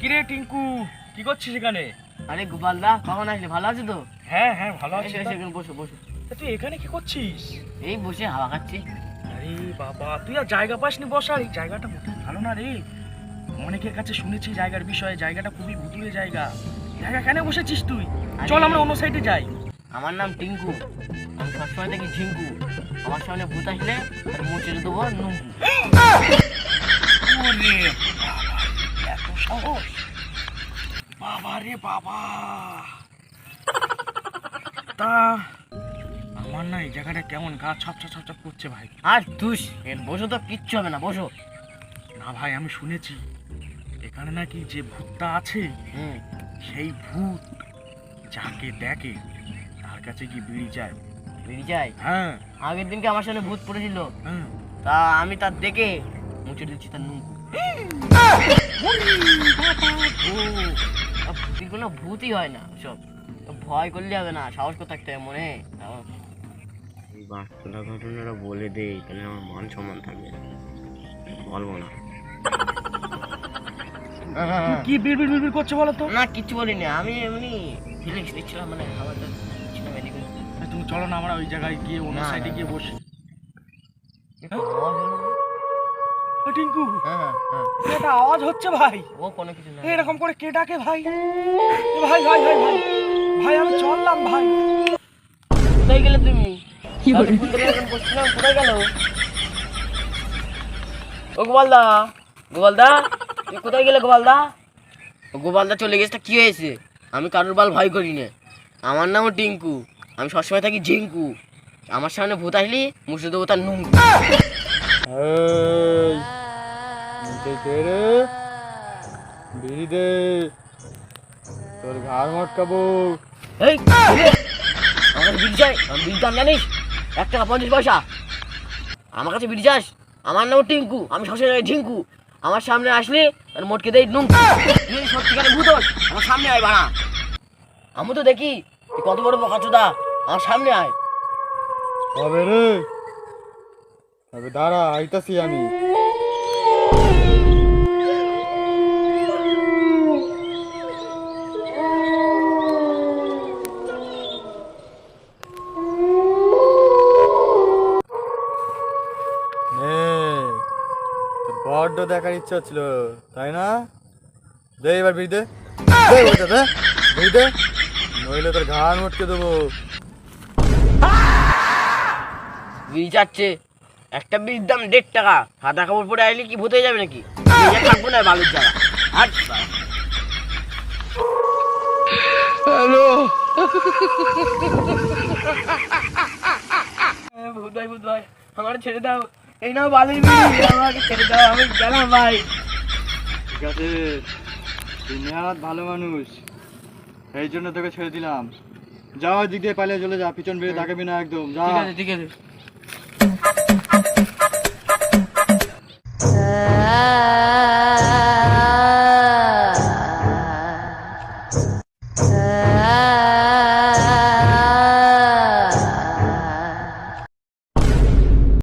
কিরে টিঙ্কু কি করছিস এখানে? আরে গোপালদা কখন আসলে? ভালো আছে তো? হ্যাঁ হ্যাঁ ভালো আছি। এখানে বসো বসো। তুই এখানে কি করছিস? এই বসে হাওয়া খাচ্ছি। আরে বাবা তুই আর জায়গা পাসনি বসার? এই জায়গাটা মোটেও ভালো না রে। অনেকের কাছে শুনেছি জায়গার বিষয়ে জায়গাটা খুবই ভুতুরে জায়গা। জায়গা কেন বসেছিস তুই? চল আমরা অন্য সাইডে যাই। আমার নাম টিঙ্কু। আমি সবসময় দেখি ঝিঙ্কু। আমার সামনে ভূত আসলে মুচে দেবো নুঙ্কু ওরে বাবা, এত সাহস বাবা রে বাবা। তা আমার না এই জায়গাটা কেমন গা ছপ ছপ ছপ করছে ভাই। আর তুস এর বসো তো কিচ্ছু হবে না বসো। না ভাই আমি শুনেছি এখানে নাকি যে ভূতটা আছে হুম। সেই ভূত যাকে দেখে তার কাছে কি বিড়ি যায়। বেরিয়ে যায়? হ্যাঁ। আগের দিনকে আমার সামনে ভূত পড়েছিল? হ্যাঁ। তা আমি তার দেখে মুছে দিচ্ছি তার নুঙ্কু কোনো ভূতই হয় না সব। ভয় করলে হবে না সাহস করে থাকতে হবে মনে। এই বাস্তবটা ঘটনাটা বলে দেই তাহলে আমার মান সম্মান থাকবে। বলব না। কি বিড় বিড় বিড় করছে বলো তো? না কিচ্ছু বলিনি। আমি এমনি ফিলিংস দিচ্ছিলাম মানে খাবারটা তুমি চলো না আমরা ওই জায়গায় গিয়ে অন্য সাইডে গিয়ে বসি টিঙ্কু। হ্যাঁ হ্যাঁ। হ্যাঁ এটা আওয়াজ হচ্ছে ভাই। ও কোনো কিছু না এরকম করে কে ডাকে ভাই ভাই ভাই ভাই ভাই। ভাই আমি চললাম ভাই। কোথায় গেলে তুমি? ধরে বসছিলাম কোথায় গেল? ও গোপালদা গোপালদা কোথায় গেলে গোপালদা? ও গোপালদা চলে গেছে তা কি হয়েছে? আমি কারোর বাল ভয় করি না। আমার নামও টিঙ্কু আমি সবসময় থাকি ঝিঙ্কু। আমার সামনে ভূত আসলি মুছে দেবো তার নুঙ্কু রে বিড়ি দে তোর এই আমার বিড়ি চাই আমি বিড়ির দাম জানিস? এক টাকা পঞ্চাশ পয়সা। আমার কাছে বিড়ি চাস? আমার নাম টিঙ্কু আমি সবসময় ঝিঙ্কু আমার সামনে আসলে আর মোটকে দেই নুঙ্কু তুই সত্যিকারে আমার সামনে আয় বাড়া। আমি তো দেখি তুই কত বড় বকাচোদা। আমার সামনে আয়। রে। তবে দাঁড়া আইতাছি আমি। বড্ড দেখার ইচ্ছা হচ্ছিল তাই না? দে এবার বিড়ি দে। দে নইলে তোর ঘাড় মটকে দেবো। বিড়ি চাচ্ছে। একটা বিড়ির দাম দেড় টাকা। সাদা কাপড় পরে আইলে কি ভূত হয়ে যাবে নাকি? থাকব না বালুর জায়গা হাট বাড়া। হ্যাঁ, ভূত ভাই ভূত ভাই আমার ছেড়ে দাও। এই নাও বালির বিড়ি আমাকে ছেড়ে দাও আমি গেলাম ভাই। ঠিক আছে তুই নেহাত ভালো মানুষ। এই জন্য তোকে ছেড়ে দিলাম। যাওয়ার দিক দিয়ে পালিয়ে চলে যা পিছন বেরিয়ে তাকাবি না একদম যা। ঠিক আছে ঠিক আছে।